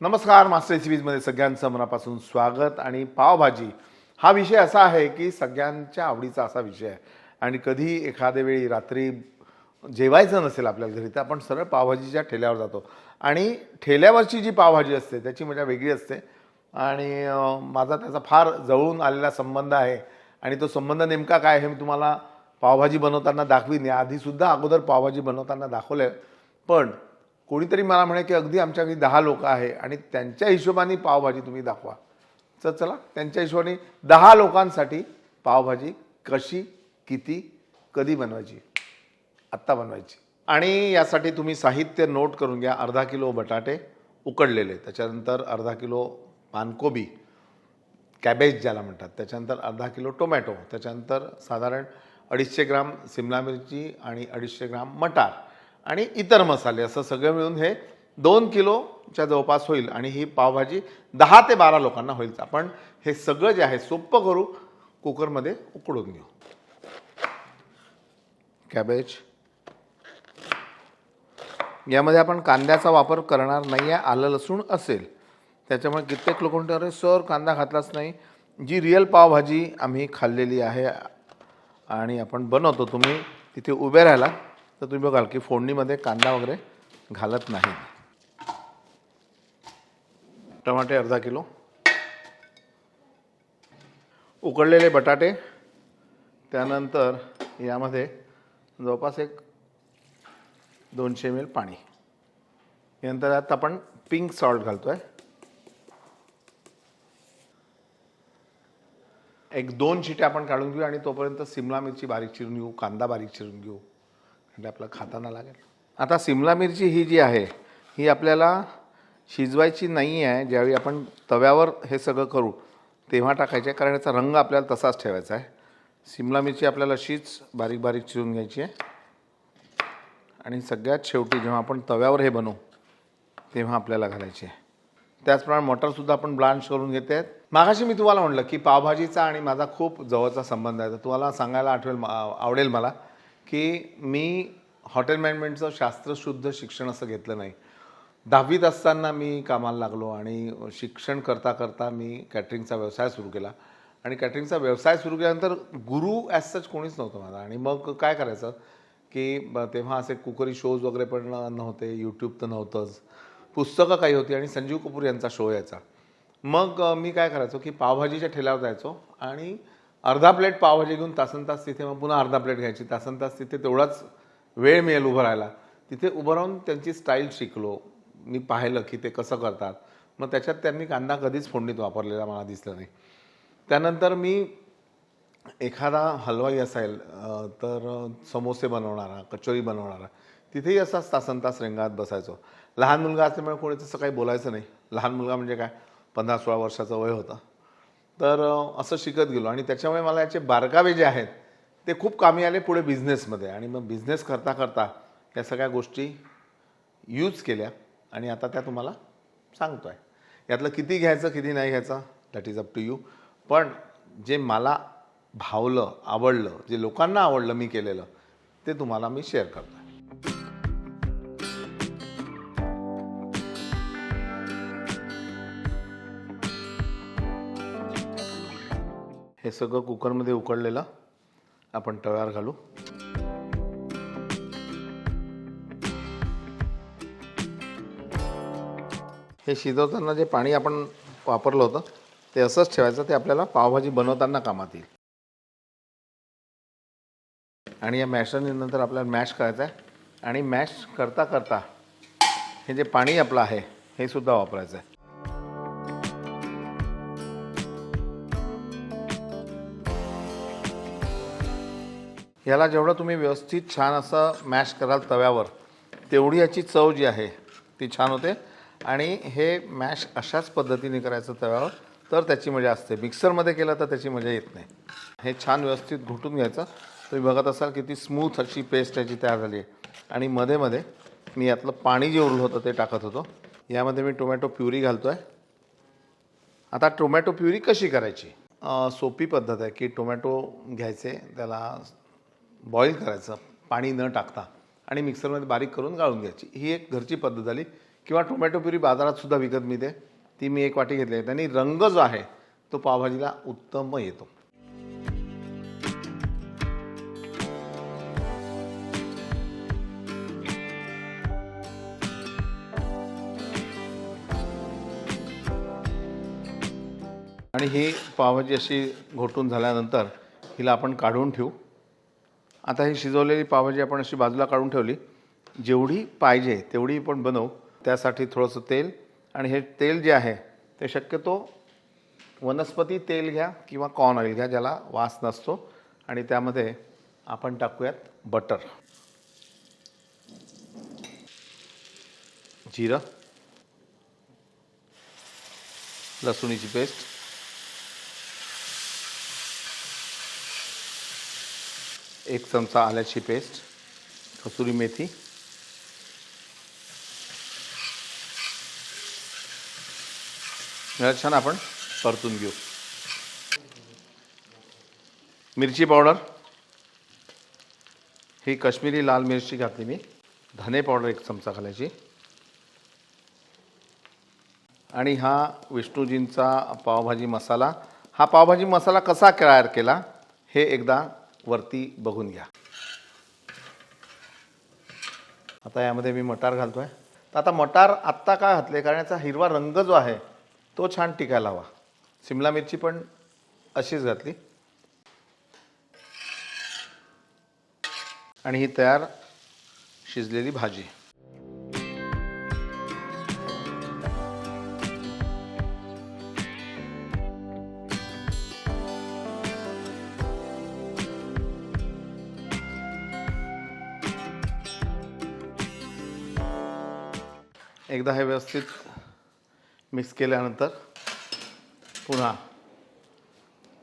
नमस्कार मास्टर सिरीजमध्ये सगळ्यांचं मनापासून स्वागत आणि पावभाजी. हा विषय असा आहे की सगळ्यांच्या आवडीचा असा विषय आहे. आणि कधी एखाद्या वेळी रात्री जेवायचं नसेल आपल्या घरी तर आपण सरळ पावभाजीच्या ठेल्यावर जातो. आणि ठेल्यावरची जी पावभाजी असते त्याची मजा वेगळी असते. आणि माझा त्याचा फार जवळून आलेला संबंध आहे. आणि तो संबंध नेमका काय हे मी तुम्हाला पावभाजी बनवताना दाखवीन. या आधीसुद्धा अगोदर पावभाजी बनवताना दाखवलं आहे पण कोणीतरी मला म्हणे की अगदी आमच्या घरी दहा लोक आहे आणि त्यांच्या हिशोबाने पावभाजी तुम्ही दाखवा. तर चला. त्यांच्या हिशोबाने दहा लोकांसाठी पावभाजी कशी किती कधी बनवायची? आत्ता बनवायची. आणि यासाठी तुम्ही साहित्य नोट करून घ्या. अर्धा किलो बटाटे उकडलेले. त्याच्यानंतर अर्धा किलो पानकोबी कॅबेज ज्याला म्हणतात. त्याच्यानंतर अर्धा किलो टोमॅटो त्याच्यानंतर साधारण अडीचशे ग्राम सिमला मिरची आणि अडीचशे ग्राम मटार. आणि इतर मसाले असं सगळं मिळून हे दोन किलोच्या जवळपास होईल आणि ही पावभाजी दहा ते बारा लोकांना होईल. आपण हे सगळं जे आहे सोपं करू कुकरमध्ये उकडून घेऊ. कॅबेज. यामध्ये आपण कांद्याचा वापर करणार नाही आहे आलं लसूण असेल. त्याच्यामुळे कित्येक लोक म्हणतात अरे सर कांदा घातलाच नाही. जी रिअल पावभाजी आम्ही खाल्लेली आहे आणि आपण बनवतो तुम्ही तिथे उभे राहिला तर तुम्ही बघाल की फोडणीमध्ये कांदा वगैरे घालत नाही. टमाटे अर्धा किलो. उकडलेले बटाटे. त्यानंतर यामध्ये जवळपास एक दोनशे एम एल पाणी. यानंतर आता आपण पिंक सॉल्ट घालतो आहे एक दोन शिट्या आपण काढून घेऊ आणि तोपर्यंत सिमला मिरची बारीक चिरून घेऊ कांदा बारीक चिरून घेऊ. म्हणजे आपलं खाताना लागेल. आता सिमला मिरची ही जी आहे ही आपल्याला शिजवायची नाही आहे ज्यावेळी आपण तव्यावर हे सगळं करू तेव्हा टाकायचे. आहे कारण याचा रंग आपल्याला तसाच ठेवायचा आहे. सिमला मिरची आपल्याला अशीच बारीक बारीक चिरून घ्यायची आहे. आणि सगळ्यात शेवटी जेव्हा आपण तव्यावर हे बनवू तेव्हा आपल्याला घालायची आहे. त्याचप्रमाणे मटरसुद्धा आपण ब्लांच करून घेते. आहेत मागाशी मी तुम्हाला म्हटलं की पावभाजीचा आणि माझा खूप जवळचा संबंध आहे. तर तुम्हाला सांगायला आठवेल आवडेल मला. की मी हॉटेल मॅनेजमेंटचं शास्त्रशुद्ध शिक्षण असं घेतलं नाही. दहावीत असताना मी कामाला लागलो आणि शिक्षण करता करता मी कॅटरिंगचा व्यवसाय सुरू केला. आणि कॅटरिंगचा व्यवसाय सुरू केल्यानंतर गुरु ॲज सच कोणीच नव्हतं माझा. आणि मग काय करायचं की तेव्हा असे कुकरी शोज वगैरे पण नव्हते यूट्यूब तर नव्हतंच. पुस्तकं काही होती आणि संजीव कपूर यांचा शो यायचा. मग मी काय करायचो की पावभाजीच्या ठेल्यावर जायचो आणि अर्धा प्लेट पावभाजी घेऊन तासन तास तिथे मग पुन्हा अर्धा प्लेट घ्यायची. तासन तास तिथे तेवढाच वेळ मिळेल उभं राहायला. तिथे उभं राहून त्यांची स्टाईल शिकलो. मी पाहिलं की ते कसं करतात. मग त्याच्यात त्यांनी कांदा कधीच फोडणीत वापरलेला मला दिसलं नाही. त्यानंतर मी एखादा हलवाई असेल तर समोसे बनवणारा कचोरी बनवणारा तिथेही असाच तासन तास रेंगात बसायचो. लहान मुलगा असल्यामुळे कोणी तसं काही बोलायचं नाही. लहान मुलगा म्हणजे काय? पंधरा सोळा वर्षाचं वय होतं. तर असं शिकत गेलो. आणि त्याच्यामुळे मला याचे बारकावे जे आहेत ते खूप कामी आले पुढे बिझनेसमध्ये. आणि मग बिझनेस करता करता या सगळ्या गोष्टी यूज केल्या. आणि आता त्या तुम्हाला सांगतो आहे यातलं किती घ्यायचं किती नाही घ्यायचं that is up to you पण जे मला भावलं आवडलं जे लोकांना आवडलं मी केलेलं ते तुम्हाला मी शेअर करतो हे सगळं कुकरमध्ये उकडलेलं आपण तव्यावर घालू. हे शिजवताना जे पाणी आपण वापरलं होतं ते असंच ठेवायचं ते आपल्याला पावभाजी बनवताना कामात येईल. आणि या मॅशनंतर नंतर आपल्याला मॅश करायचं आहे. आणि मॅश करता करता हे जे पाणी आपलं आहे हे सुद्धा वापरायचं आहे. याला जेवढं तुम्ही व्यवस्थित छान असं मॅश कराल तव्यावर तेवढी याची चव जी आहे ती छान होते. आणि हे मॅश अशाच पद्धतीने करायचं तव्यावर तर त्याची मजा असते. मिक्सरमध्ये केलं तर त्याची मजा येत नाही. हे छान व्यवस्थित घुटून घ्यायचं. तुम्ही बघत असाल किती स्मूथ अशी पेस्ट याची तयार झाली आहे. आणि मध्ये मध्ये मी यातलं पाणी जे उरलं होतं ते टाकत होतो. यामध्ये मी टोमॅटो प्युरी घालतो आहे आता टोमॅटो प्युरी कशी करायची? सोपी पद्धत आहे की टोमॅटो घ्यायचे त्याला बॉईल करायचं पाणी न टाकता आणि मिक्सरमध्ये बारीक करून गाळून घ्यायची. ही एक घरची पद्धत झाली. किंवा टोमॅटो प्युरी बाजारात सुद्धा विकत मिळते. ती मी एक वाटी घेतली आहे. त्यांनी रंग जो आहे तो पावभाजीला उत्तम येतो. आणि ही पावभाजी अशी घोटून झाल्यानंतर हिला आपण काढून ठेवू. आता ही शिजवलेली पावभाजी आपण अशी बाजूला काढून ठेवली. जेवढी पाहिजे तेवढी पण बनवू. त्यासाठी थोडंसं तेल आणि हे तेल जे आहे ते शक्यतो वनस्पती तेल घ्या किंवा कॉर्न ऑइल घ्या ज्याला वास नसतो. आणि त्यामध्ये आपण टाकूयात बटर. जिरं. लसुणीची पेस्ट. एक चमचा आल्याची पेस्ट कसुरी मेथी. छान आपण परतून घेऊ. मिरची पावडर. ही काश्मीरी लाल मिरची घातली मी. धने पावडर एक चमचा घालायची. आणि हा विष्णूजींचा पावभाजी मसाला. हा पावभाजी मसाला कसा तयार केला हे एकदा वरती बघून घ्या. आता यामध्ये मी मटार घालतोय. तर आता मटार आत्ता का घातले? कारण याचा हिरवा रंग जो आहे तो छान टिकायला हवा. सिमला मिरची पण अशीच घातली. आणि ही तयार शिजलेली भाजी. एकदा हे व्यवस्थित मिक्स केल्यानंतर पुन्हा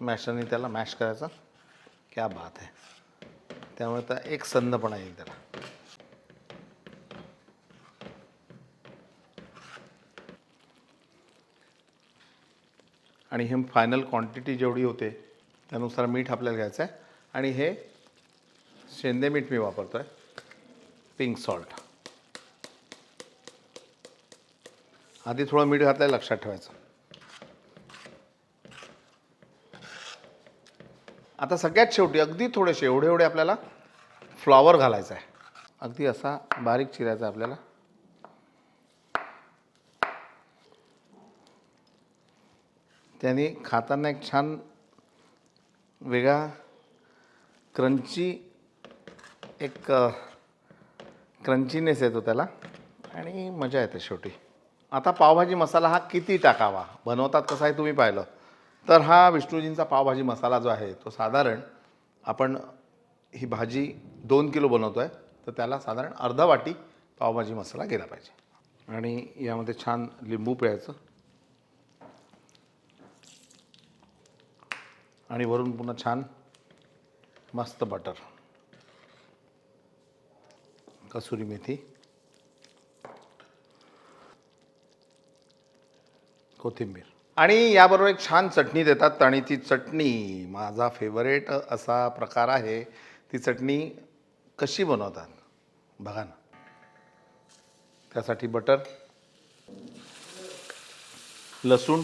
मॅशरने त्याला मॅश करायचा. क्या बात आहे. त्यामुळे त्या एक संदपणा येईल त्याला. आणि हे फायनल क्वांटिटी जेवढी होते त्यानुसार मीठ आपल्याला घ्यायचं आहे आणि हे शेंदे मीठ मी वापरतो आहे पिंक सॉल्ट आधी थोडं मीठ घातलं लक्षात ठेवायचं. आता सगळ्यात शेवटी अगदी थोडेसे एवढे एवढे आपल्याला फ्लॉवर घालायचा आहे अगदी असा बारीक चिरायचा आपल्याला. त्याने खाताना एक छान वेगळा क्रंची एक क्रंचीनेस येतो त्याला. आणि मजा येते शेवटी. आता पावभाजी मसाला हा किती टाकावा? बनवतात कसा आहे तुम्ही पाहिलं. तर हा विष्णूजींचा पावभाजी मसाला जो आहे तो साधारण आपण ही भाजी दोन किलो बनवतो आहे तर त्याला साधारण अर्धा वाटी पावभाजी मसाला गेला पाहिजे. आणि यामध्ये छान लिंबू पिळायचं. आणि वरून पुन्हा छान मस्त बटर कसुरी मेथी कोथिंबीर. आणि याबरोबर एक छान चटणी देतात आणि ती चटणी माझा फेवरेट असा प्रकार आहे. ती चटणी कशी बनवतात? बघा ना. त्यासाठी बटर लसूण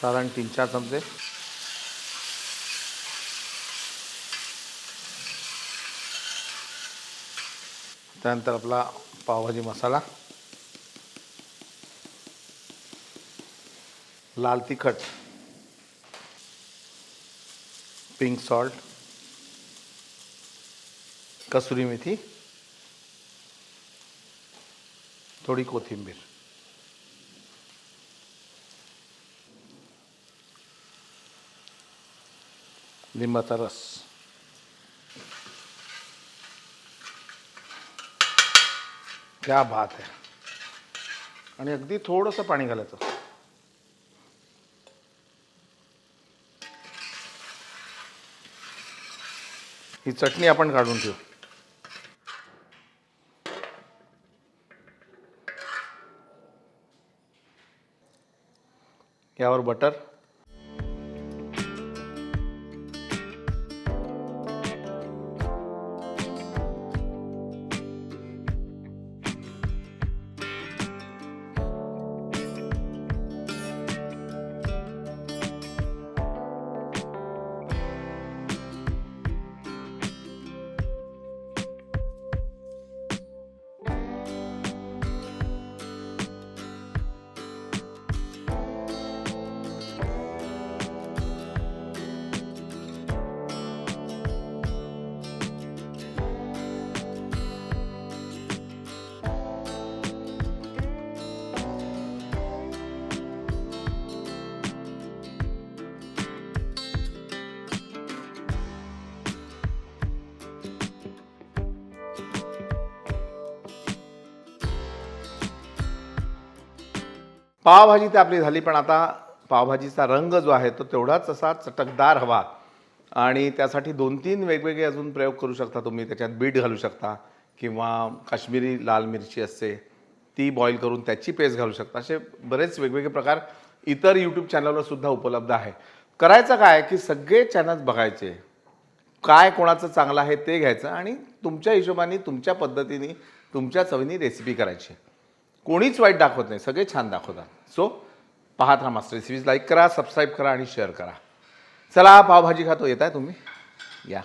साधारण तीन चार चमचे. त्यानंतर आपला पावभाजी मसाला. लाल तिखट पिंक सॉल्ट कसुरी मेथी थोडी कोथिंबीर. लिंबाचा रस. क्या भात आहे आणि अगदी थोडंसं पाणी घालायचं. ही चटणी आपण काढून ठेवू. यावर बटर. पावभाजी तर आपली झाली पण आता पावभाजीचा रंग जो आहे तो तेवढाच असा चटकदार हवा. आणि त्यासाठी दोन तीन वेगवेगळे अजून प्रयोग करू शकता तुम्ही. त्याच्यात बीट घालू शकता किंवा काश्मीरी लाल मिरची असते ती बॉईल करून त्याची पेस्ट घालू शकता. असे बरेच वेगवेगळे प्रकार इतर यूट्यूब चॅनलवर सुद्धा उपलब्ध आहे. करायचं काय की सगळे चॅनल्स बघायचे. काय कोणाचं चांगलं आहे ते घ्यायचं आणि तुमच्या हिशोबाने तुमच्या पद्धतीने तुमच्या चवीने रेसिपी करायची. कोणीच वाईट दाखवत नाही. सगळे छान दाखवतात. सो पाहत राहा मास्टर. सिरीज लाईक करा सबस्क्राईब करा आणि शेअर करा. चला पावभाजी खातो. येत आहे तुम्ही? या.